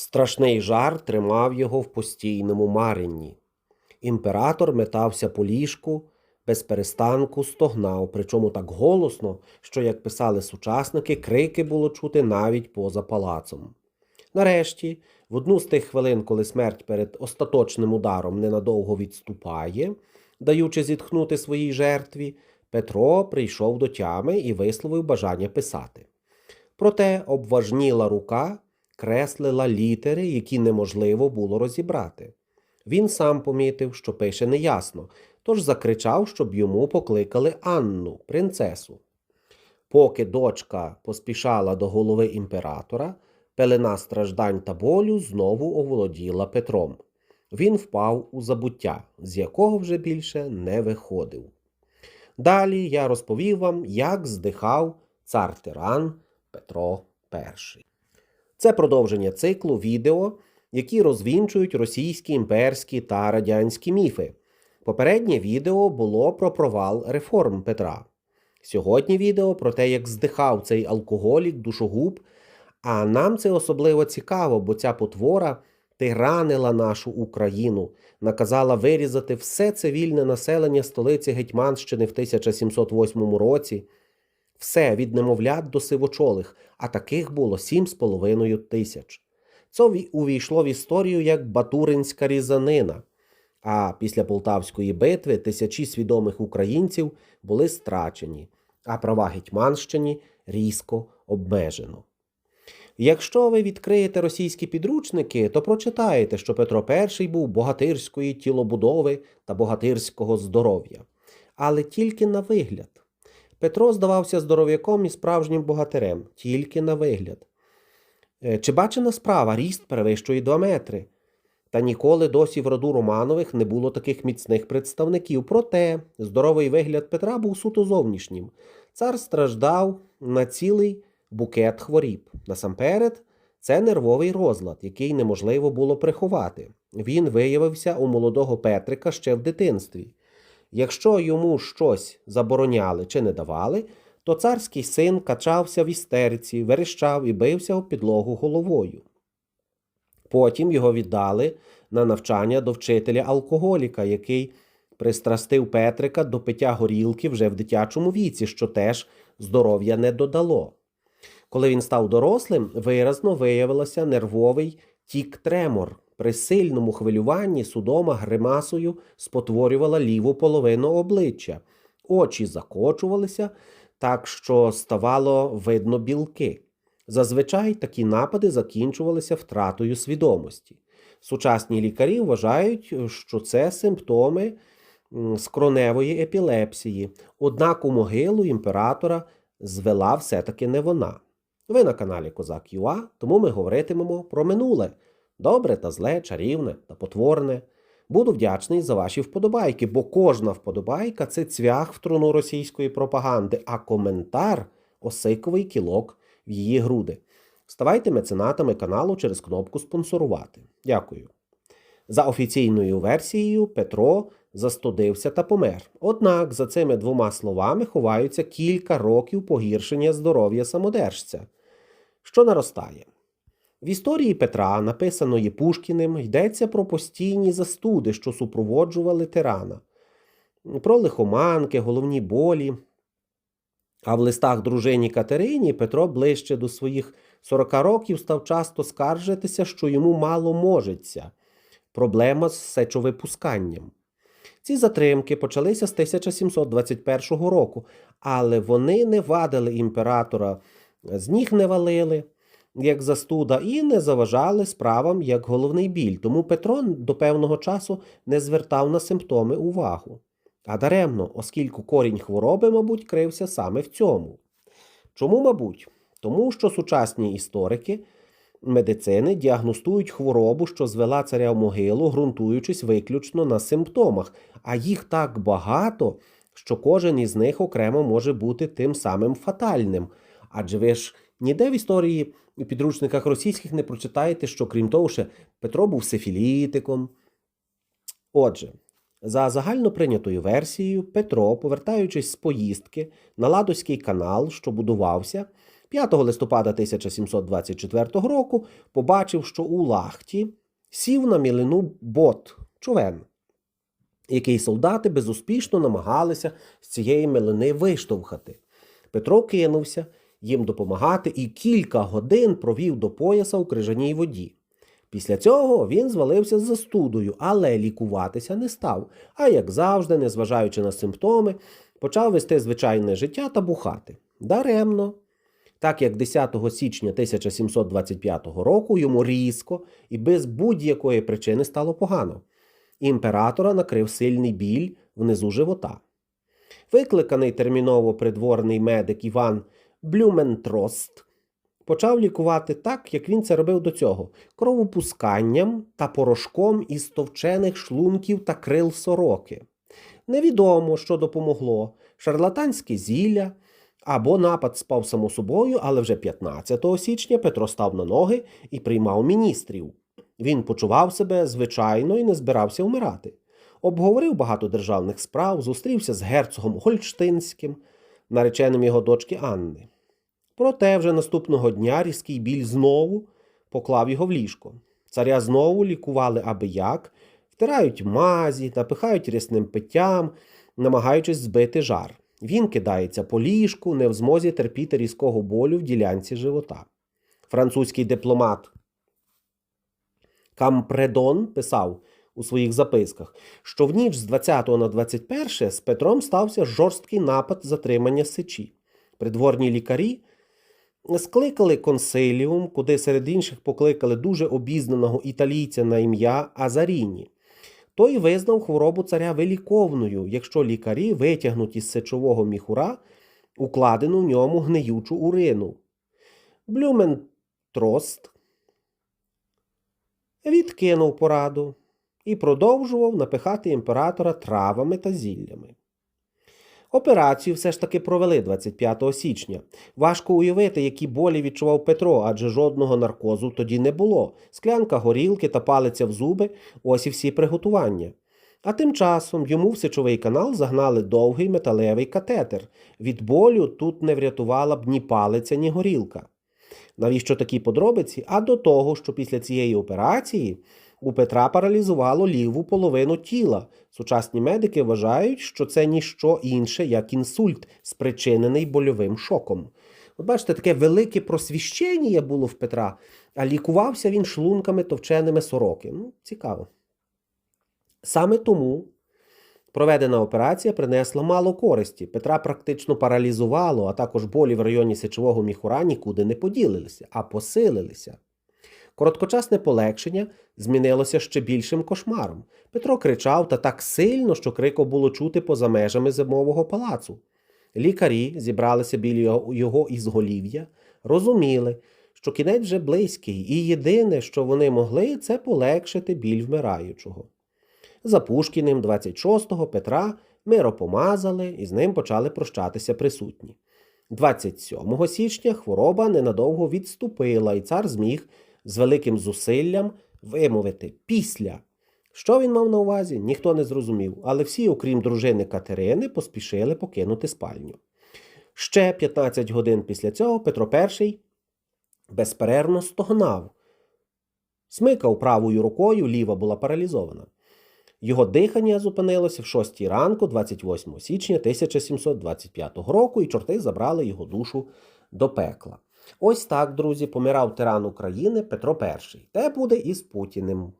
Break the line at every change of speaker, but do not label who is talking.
Страшний жар тримав його в постійному маренні. Імператор метався по ліжку, без перестанку стогнав, причому так голосно, що, як писали сучасники, крики було чути навіть поза палацом. Нарешті, в одну з тих хвилин, коли смерть перед остаточним ударом ненадовго відступає, даючи зітхнути своїй жертві, Петро прийшов до тями і висловив бажання писати. Проте обважніла рука креслила літери, які неможливо було розібрати. Він сам помітив, що пише неясно, тож закричав, щоб йому покликали Анну, принцесу. Поки дочка поспішала до голови імператора, пелена страждань та болю знову оволоділа Петром. Він впав у забуття, з якого вже більше не виходив. Далі я розповів вам, як здихав цар тиран Петро І. Це продовження циклу відео, які розвінчують російські імперські та радянські міфи. Попереднє відео було про провал реформ Петра. Сьогодні відео про те, як здихав цей алкоголік, душогуб. А нам це особливо цікаво, бо ця потвора тиранила нашу Україну, наказала вирізати все цивільне населення столиці Гетьманщини в 1708 році. Все від немовлят до сивочолих, а таких було 7,5 тисяч. Це увійшло в історію як Батуринська різанина. А після Полтавської битви тисячі свідомих українців були страчені, а права Гетьманщині різко обмежено. Якщо ви відкриєте російські підручники, то прочитаєте, що Петро І був богатирської тілобудови та богатирського здоров'я. Але тільки на вигляд. Петро здавався здоров'яком і справжнім богатирем, тільки на вигляд. Е, Чи бачена справа, ріст перевищує 2 метри. Та ніколи досі в роду Романових не було таких міцних представників. Проте здоровий вигляд Петра був суто зовнішнім. Цар страждав на цілий букет хворіб. Насамперед, це нервовий розлад, який неможливо було приховати. Він виявився у молодого Петрика ще в дитинстві. Якщо йому щось забороняли чи не давали, то царський син качався в істерці, верещав і бився у підлогу головою. Потім його віддали на навчання до вчителя алкоголіка, який пристрастив Петрика до пиття горілки вже в дитячому віці, що теж здоров'я не додало. Коли він став дорослим, виразно виявилося нервовий тік-тремор. При сильному хвилюванні судома гримасою спотворювала ліву половину обличчя, очі закочувалися, так що ставало видно білки. Зазвичай такі напади закінчувалися втратою свідомості. Сучасні лікарі вважають, що це симптоми скроневої епілепсії, однак у могилу імператора звела все-таки не вона. Ви на каналі Козак Юа, тому ми говоритимемо про минуле добре та зле, чарівне та потворне. Буду вдячний за ваші вподобайки, бо кожна вподобайка це цвях в труну російської пропаганди, а коментар осиковий кілок в її груди. Ставайте меценатами каналу через кнопку спонсорувати. Дякую. За офіційною версією, Петро застудився та помер. Однак за цими двома словами ховаються кілька років погіршення здоров'я самодержця, що наростає. В історії Петра, написаної Пушкіним, йдеться про постійні застуди, що супроводжували тирана, про лихоманки, головні болі. А в листах дружині Катерині Петро ближче до своїх 40 років став часто скаржитися, що йому мало можеться. Проблема з сечовипусканням. Ці затримки почалися з 1721 року, але вони не вадили імператора, з ніг не валили, як застуда, і не заважали справам як головний біль. Тому Петро до певного часу не звертав на симптоми увагу. А даремно, оскільки корінь хвороби, мабуть, крився саме в цьому. Чому, мабуть? Тому що сучасні історики медицини діагностують хворобу, що звела царя в могилу, ґрунтуючись виключно на симптомах, а їх так багато, що кожен із них окремо може бути тим самим фатальним. Адже ви ж ніде в історії у підручниках російських не прочитаєте, що крім того, ще Петро був сифілітиком. Отже, за загальноприйнятою версією, Петро, повертаючись з поїздки на Ладоський канал, що будувався, 5 листопада 1724 року побачив, що у Лахті сів на мілину бот човен, який солдати безуспішно намагалися з цієї милини виштовхати. Петро кинувся їм допомагати і кілька годин провів до пояса у крижаній воді. Після цього він звалився з застудою, але лікуватися не став, а як завжди, незважаючи на симптоми, почав вести звичайне життя та бухати. Даремно. Так як 10 січня 1725 року йому різко і без будь-якої причини стало погано. Імператора накрив сильний біль внизу живота. Викликаний терміново придворний медик Іван Блюментрост почав лікувати так, як він це робив до цього: кровопусканням та порошком із товчених шлунків та крил сороки. Невідомо, що допомогло шарлатанське зілля або напад спав само собою, але вже 15 січня Петро став на ноги і приймав міністрів. Він почував себе звичайно і не збирався вмирати. Обговорив багато державних справ, зустрівся з герцогом Гольштинським, нареченим його дочки Анни. Проте вже наступного дня різкий біль знову поклав його в ліжко. Царя знову лікували аби як, втирають мазі, напихають рясним питтям, намагаючись збити жар. Він кидається по ліжку, не в змозі терпіти різкого болю в ділянці живота. Французький дипломат Кампредон писав у своїх записках, що в ніч з 20 на 21 з Петром стався жорсткий напад затримання сечі. Придворні лікарі скликали консиліум, куди серед інших покликали дуже обізнаного італійця на ім'я Азаріні. Той визнав хворобу царя виліковною, якщо лікарі витягнуть із сечового міхура укладену в ньому гниючу урину. Блюментрост відкинув пораду і продовжував напихати імператора травами та зіллями. Операцію все ж таки провели 25 січня. Важко уявити, які болі відчував Петро, адже жодного наркозу тоді не було. Склянка горілки та палиця в зуби ось і всі приготування. А тим часом йому в сечовий канал загнали довгий металевий катетер. Від болю тут не врятувала б ні палиця, ні горілка. Навіщо такі подробиці? А до того, що після цієї операції у Петра паралізувало ліву половину тіла. Сучасні медики вважають, що це ніщо інше, як інсульт, спричинений больовим шоком. От бачите, таке велике просвіщення було в Петра, а лікувався він шлунками товченими сороки. Ну, цікаво. Саме тому проведена операція принесла мало користі. Петра практично паралізувало, а також болі в районі сечового міхура нікуди не поділилися, а посилилися. Короткочасне полегшення змінилося ще більшим кошмаром. Петро кричав та так сильно, що крико було чути поза межами зимового палацу. Лікарі зібралися біля його- ізголів'я, розуміли, що кінець вже близький, і єдине, що вони могли, це полегшити біль вмираючого. За Пушкіним 26-го Петра миропомазали і з ним почали прощатися присутні. 27 січня хвороба ненадовго відступила, і цар зміг з великим зусиллям вимовити після. Що він мав на увазі, ніхто не зрозумів, але всі, окрім дружини Катерини, поспішили покинути спальню. Ще 15 годин після цього Петро І безперервно стогнав. Смикав правою рукою, ліва була паралізована. Його дихання зупинилося в 6 ранку, 28 січня 1725 року, і чорти забрали його душу до пекла. Ось так, друзі, помирав тиран України Петро І. Те буде і з Путіним.